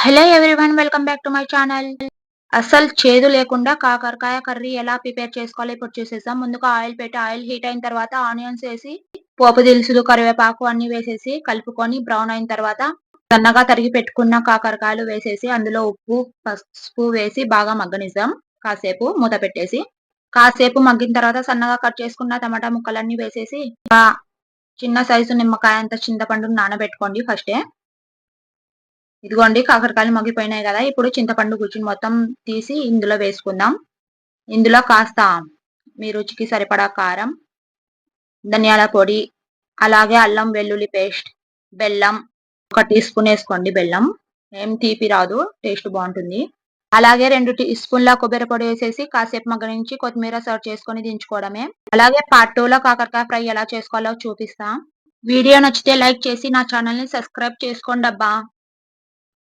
Hello everyone welcome back to my channel అసలు చేదు లేకుండా కాకరకాయ కర్రీ ఎలా ప్రిపేర్ చేసుకోవాలి ఇప్పుడు చూసేసాం ముందుగా ఆయిల్ పెట్టి ఆయిల్ హీట్ అయిన తర్వాత ఆనియన్స్ వేసి పోపు దినుసులు కరివేపాకు అన్ని వేసేసి కలుపుకొని బ్రౌన్ అయిన తర్వాత సన్నగా తరిగి పెట్టుకున్న కాకరకాయలు వేసేసి అందులో ఉప్పు పసుపు వేసి బాగా మగ్గనిద్దాం. కాసేపు మూత పెట్టేసి కాసేపు మగ్గిన తర్వాత సన్నగా కట్ చేసుకున్న టమాటా ముక్కలన్నీ వేసేసి చిన్న సైజు నిమ్మకాయ అంత చింతపండును నానబెట్టుకోండి ఫస్టే. ఇదిగోండి కాకరకాయలు మగ్గిపోయినాయి కదా. ఇప్పుడు చింతపండు గుజ్జుని మొత్తం తీసి ఇందులో వేసుకుందాం. ఇందులో కాస్త మీ రుచికి సరిపడా కారం ధనియాల పొడి అలాగే అల్లం వెల్లుల్లి పేస్ట్ బెల్లం ఒక టీ స్పూన్ వేసుకోండి. బెల్లం ఏం తీపి రాదు టేస్ట్ బాగుంటుంది. అలాగే రెండు టీ స్పూన్ల కొబ్బరి పొడి వేసేసి కాసేపు మగ్గ నుంచి కొత్తిమీర సర్వ్ చేసుకొని దించుకోవడమే. అలాగే పార్ట్ టూలో కాకరకాయ ఫ్రై ఎలా చేసుకోవాలో చూపిస్తా. వీడియో నచ్చితే లైక్ చేసి నా ఛానల్ని సబ్స్క్రైబ్ చేసుకోండి అబ్బా